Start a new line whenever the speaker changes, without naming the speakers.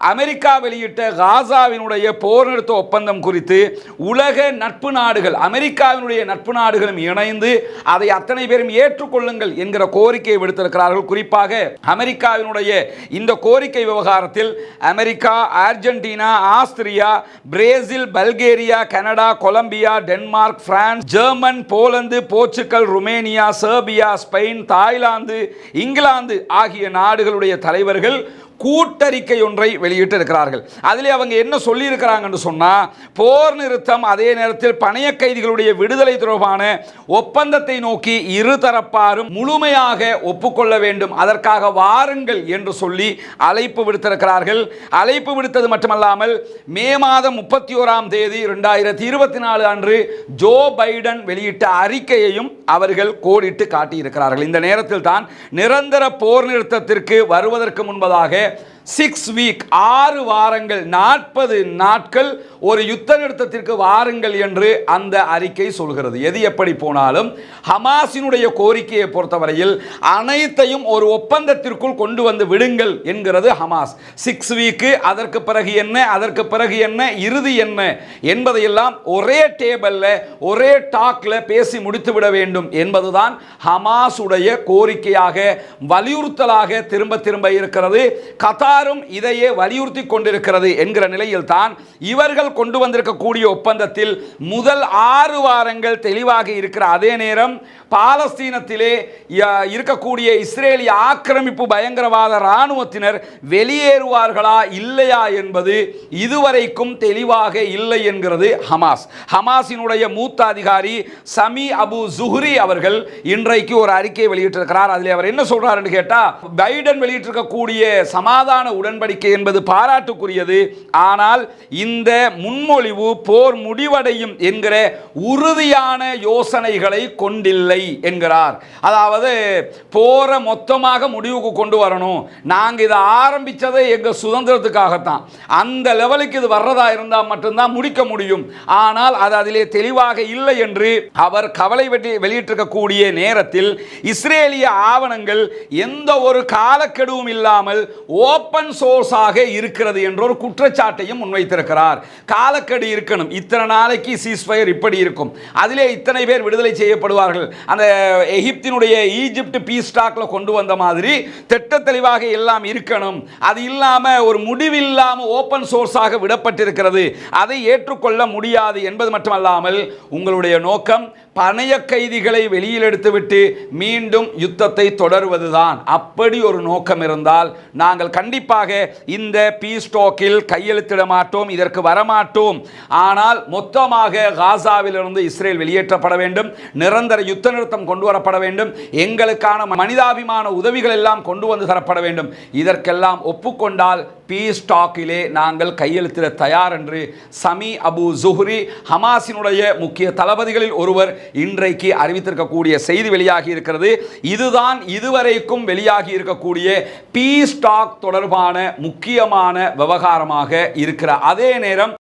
America வெளியிட்ட காசாவினுடைய போர் நிறுத்த ஒப்பந்தம் குறித்து உலக நட்பு நாடுகள் அமெரிக்காவினுடைய நட்பு நாடுகளும் இணைந்து அதை அத்தனை பேரும் ஏற்றுக்கொள்ளுங்கள் என்கிற கோரிக்கையை விடுத்திருக்கிறார்கள். குறிப்பாக அமெரிக்காவினுடைய இந்த கோரிக்கை விவகாரத்தில் America Argentina Austria Brazil Bulgaria Canada Colombia Denmark France German Poland Portugal Romania Serbia Spain Thailand England ஆகிய நாடுகளுடைய தலைவர்கள் கூட்டறிக்கை ஒன்றை வெளியிட்டு இருக்கிறார்கள் அதிலே அவங்க என்ன சொல்லியிருக்கிறாங்கன்னு சொன்னால் போர் நிறுத்தம் அதே நேரத்தில் பணைய கைதிகளுடைய விடுதலை தொடர்பான ஒப்பந்தத்தை நோக்கி இருதரப்பாரும் முழுமையாக ஒப்புக்கொள்ள வேண்டும். அதற்காக வாருங்கள் என்று சொல்லி அழைப்பு விடுத்திருக்கிறார்கள். அழைப்பு விடுத்தது மட்டுமல்லாமல் மே மாதம் முப்பத்தி ஓராம் தேதி ரெண்டாயிரத்தி இருபத்தி நாலு அன்று ஜோ பைடன் வெளியிட்ட அறிக்கையையும் அவர்கள் கோடிட்டு காட்டியிருக்கிறார்கள். இந்த நேரத்தில் தான் நிரந்தர போர் நிறுத்தத்திற்கு வருவதற்கு முன்பதாக சிக்ஸ் வீக் ஆறு வாரங்கள் நாற்பது நாட்கள் ஒரு யுத்த நிறுத்தத்திற்கு வாருங்கள் என்று அந்த அறிக்கை சொல்கிறது. எது எப்படி போனாலும் ஹமாஸினுடைய கோரிக்கையை பொறுத்தவரையில் அனைத்தையும் ஒரு ஒப்பந்தத்திற்குள் கொண்டு வந்து விடுங்கள் என்கிறது ஹமாஸ். சிக்ஸ் வீக்கு அதற்கு பிறகு என்ன அதற்கு பிறகு என்ன இறுதி என்ன என்பதையெல்லாம் ஒரே டேபிளில் ஒரே டாக்ல பேசி முடித்து விட வேண்டும் என்பதுதான் ஹமாஸுடைய கோரிக்கையாக வலியுறுத்தலாக திரும்ப திரும்ப இருக்கிறது. எல்லாரும் இதையே வலியுறுத்தி கொண்டிருக்கிறது என்கிற நிலையில் தான் இவர்கள் கொண்டு வந்திருக்கக்கூடிய ஒப்பந்தத்தில் முதல் ஆறு வாரங்கள் தெளிவாக இருக்கிற அதே நேரம் பாலஸ்தீனத்திலே இருக்கக்கூடிய இஸ்ரேலிய ஆக்கிரமிப்பு பயங்கரவாத இராணுவத்தினர் வெளியேறுவார்களா இல்லையா என்பது இதுவரைக்கும் தெளிவாக இல்லை என்கிறது ஹமாஸ். ஹமாஸினுடைய மூத்த அதிகாரி சமி அபு ஜுஹ்ரி அவர்கள் இன்றைக்கு ஒரு அறிக்கையை வெளியிட்டிருக்கிறார். அதில் அவர் என்ன சொல்றாருன்னு கேட்டா பைடன் வெளியிட்டிருக்கக்கூடிய சமாதான உடன்படிக்கை என்பது பாராட்டுக்குரியது. ஆனால் இந்த முன்மொழிவு போர் முடிவடையும் என்கிற உறுதியான யோசனைகளை கொண்டில்லை என்கிறார். அதாவது போரை மொத்தமாக முடிவுக்கு கொண்டு வரணும். நாங்கள் இதை ஆரம்பிச்சதே எங்கள் சுதந்திரத்துக்காகத்தான். அந்த லெவலுக்கு இது வர்றதா இருந்தால் மட்டும்தான் முடிக்க முடியும். ஆனால் அது அதிலே தெளிவாக இல்லை என்று அவர் கவலை வெட்டி வெளியிட்டிருக்கக்கூடிய நேரத்தில் இஸ்ரேலிய ஆவணங்கள் எந்த ஒரு காலக்கெடுவும் இல்லாமல் ஓப்பன் சோர்ஸாக இருக்கிறது என்ற ஒரு குற்றச்சாட்டையும் முன்வைத்திருக்கிறார். காலக்கெடு இருக்கணும். இத்தனை நாளைக்கு சீஸ்ஃபயர் இப்படி இருக்கும். அதிலே இத்தனை பேர் விடுதலை செய்யப்படுவார்கள். அந்த எகிப்தினுடைய ஈஜிப்ட் பீஸ் ஸ்டாக்ல கொண்டு வந்த மாதிரி திட்ட தெளிவாக எல்லாம் இருக்கணும். அது இல்லாம ஒரு முடிவில்லாமல் ஓப்பன் சோர்ஸாக விடப்பட்டிருக்கிறது. அதை ஏற்றுக்கொள்ள முடியாது என்பது மட்டுமல்லாமல் உங்களுடைய நோக்கம் பணைய கைதிகளை வெளியில் எடுத்துவிட்டு மீண்டும் யுத்தத்தை தொடருவதுதான். அப்படி ஒரு நோக்கம் இருந்தால் நாங்கள் கண்டிப்பாக இந்த பீஸ் டாக்கில் கையெழுத்திட மாட்டோம் இதற்கு வரமாட்டோம். ஆனால் மொத்தமாக காசாவிலிருந்து இஸ்ரேல் வெளியேற்றப்பட வேண்டும் நிரந்தர யுத்த நிறுத்தம் கொண்டு வரப்பட வேண்டும் எங்களுக்கான மனிதாபிமான உதவிகள் எல்லாம் கொண்டு வந்து தரப்பட வேண்டும். இதற்கெல்லாம் ஒப்புக்கொண்டால் பீஸ் டாக்கிலே நாங்கள் கையெழுத்திட தயார் என்று சமி அபு ஜுஹ்ரி ஹமாஸினுடைய முக்கிய தளபதிகளில் ஒருவர் இன்றைக்கு அறிவித்திருக்கக்கூடிய செய்தி வெளியாகி இருக்கிறது. இதுதான் இதுவரைக்கும் வெளியாகி இருக்கக்கூடிய பீஸ் டாக் தொடர்பான முக்கியமான விவகாரமாக இருக்கிற அதே நேரம்